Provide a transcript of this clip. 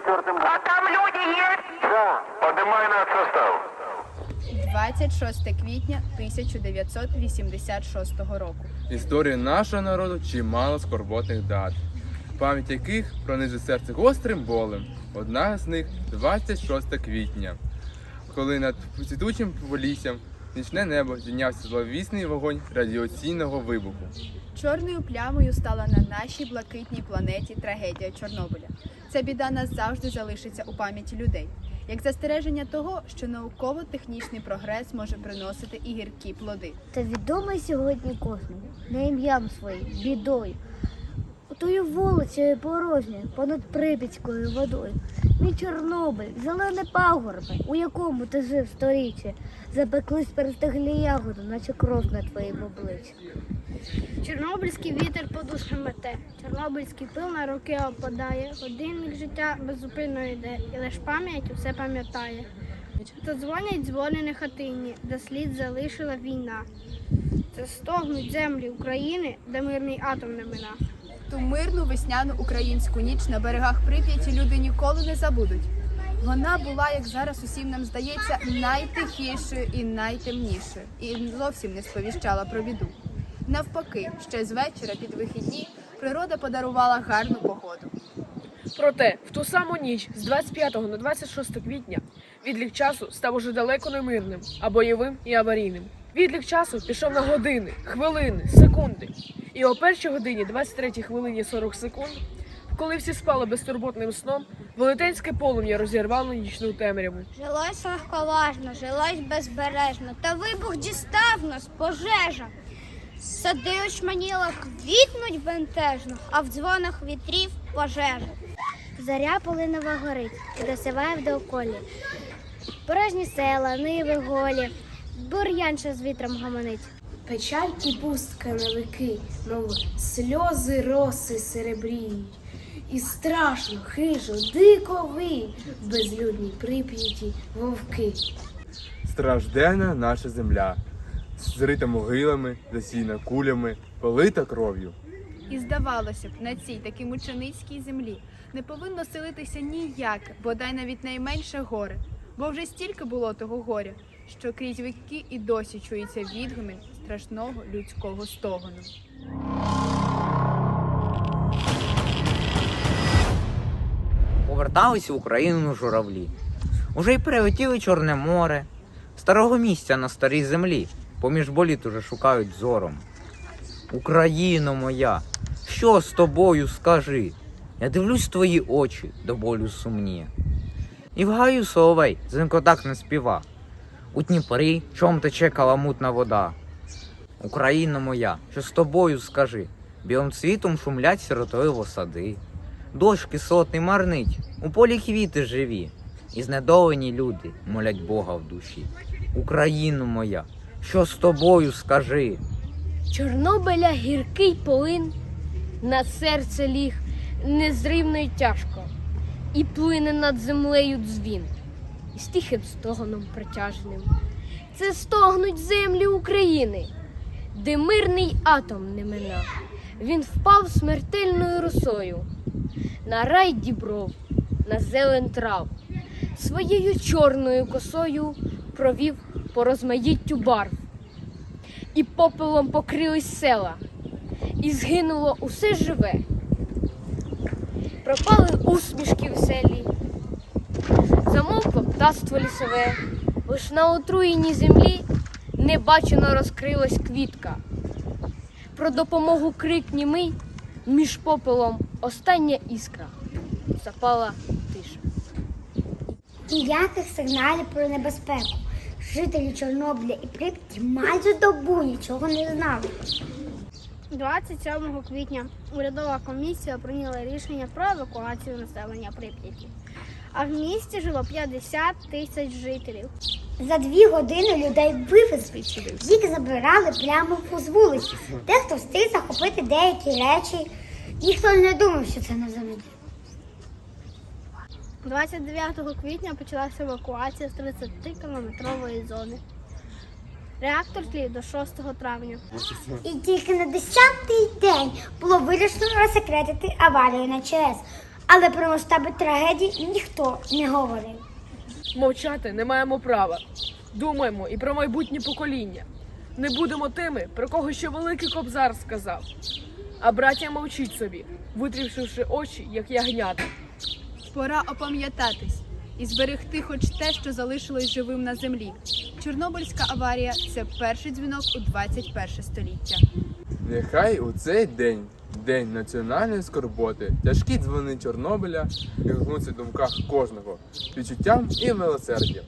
четвертым. А там люди есть? Да. Поднимай на состав. 26 квітня 1986 року. В історії нашого народу чимало скорботних дат, пам'ять яких пронизує серце гострим болем. Одна з них 26 квітня, коли над цвітучим поліссям нічне небо здійнявся зловісний вогонь радіаційного вибуху. Чорною плямою стала на нашій блакитній планеті трагедія Чорнобиля. Ця біда назавжди залишиться у пам'яті людей, як застереження того, що науково-технічний прогрес може приносити і гіркі плоди. Та відомий сьогодні кожному, на ім'ям своїм, бідою. Отою вулицею порожньою, понад Прип'ятською водою. Мій Чорнобиль, зелене пагорбе, у якому ти жив сторіччя, запеклись перестеглі ягоди, наче кров на твоїм обличчі. Чорнобильський вітер подушки мете, Чорнобильський пил на руки опадає, годинник життя беззупинно йде, і лиш пам'ять усе пам'ятає. Та дзвонять дзвони на хатині, де слід залишила війна. Це стогнуть землі України, де мирний атом не мина. Ту мирну весняну українську ніч на берегах Прип'яті люди ніколи не забудуть. Вона була, як зараз усім нам здається, найтихішою і найтемнішою, і зовсім не сповіщала про біду. Навпаки, ще з вечора під вихідні природа подарувала гарну погоду. Проте, в ту саму ніч з 25 на 26 квітня відлік часу став уже далеко не мирним, а бойовим і аварійним. Відлік часу пішов на години, хвилини, секунди. І о першій годині 23 хвилині 40 секунд, коли всі спали безтурботним сном, велетенське полум'я розірвало нічну темряву. Жилось легковажно, жилось безбережно, та вибух дістав нас, пожежа. Сади очманіла квітнуть бентежно, а в дзвонах вітрів пожежа. Заря полинова горить і досиває в довколі. Порожні села, ниви голі, бур'янша з вітром гомонить. Печаль і пустка навики, мов сльози роси серебріють. І страшно, хижо, дико ви, в безлюдній прип'яті вовки. Стражденна наша земля, зрита могилами, засіяна кулями, полита кров'ю. І здавалося б, на цій такій мученицькій землі не повинно селитися ніяке, бодай навіть найменше горе, бо вже стільки було того горя, що крізь віки і досі чується відгомін страшного людського стогону. Повертались в Україну журавлі. Уже й перелетіли Чорне море, старого місця на старій землі, поміж боліт уже шукають зором. Україно моя, що з тобою скажи? Я дивлюсь твої очі до болю сумні. І в гаю соловей зинко так не співа. У Дніпрі чом тече каламутна вода. Україно моя, що з тобою скажи? Білим цвітом шумлять сиротливо сади. Дощ кислотний марнить, у полі квіти живі, і знедолені люди молять Бога в душі. Україно моя, що з тобою скажи? Чорнобиля гіркий полин на серце ліг незрівно й тяжко, і плине над землею дзвін, і з тихим стогоном притяжним. Це стогнуть землі України, де мирний атом не минав. Він впав смертельною росою на рай дібров, на зелен трав. Своєю чорною косою провів по розмаїттю барв. І попелом покрились села, і згинуло усе живе. Пропали усмішки веселі, замовкло птаство лісове, лиш на отруєній землі небачено розкрилась квітка. Про допомогу крик німий між попелом остання іскра. Запала тиша. Ніяких сигналів про небезпеку. Жителі Чорнобиля і Прип'яті майже добу нічого не знали. 27 квітня урядова комісія прийняла рішення про евакуацію населення Прип'яті. А в місті жило 50 тисяч жителів. За дві години людей вивезли. Їх забирали прямо з вулиці. Дехто встиг захопити деякі речі. Ніхто не думав, що це назавжди. 29 квітня почалася евакуація з 30-кілометрової зони. Реактор тлів до 6 травня. І тільки на 10-й день було вирішено розсекретити аварію на ЧАЕС. Але про масштаби трагедії ніхто не говорив. Мовчати не маємо права. Думаємо і про майбутнє покоління. Не будемо тими, про кого ще великий кобзар сказав. А браття мовчить собі, витрівшивши очі, як ягнята. Пора опам'ятатись і зберегти хоч те, що залишилось живим на землі. Чорнобильська аварія це перший дзвінок у 21 століття. Нехай у цей день, день національної скорботи, тяжкі дзвони Чорнобиля гнуться в думках кожного, відчуттям і милосердям.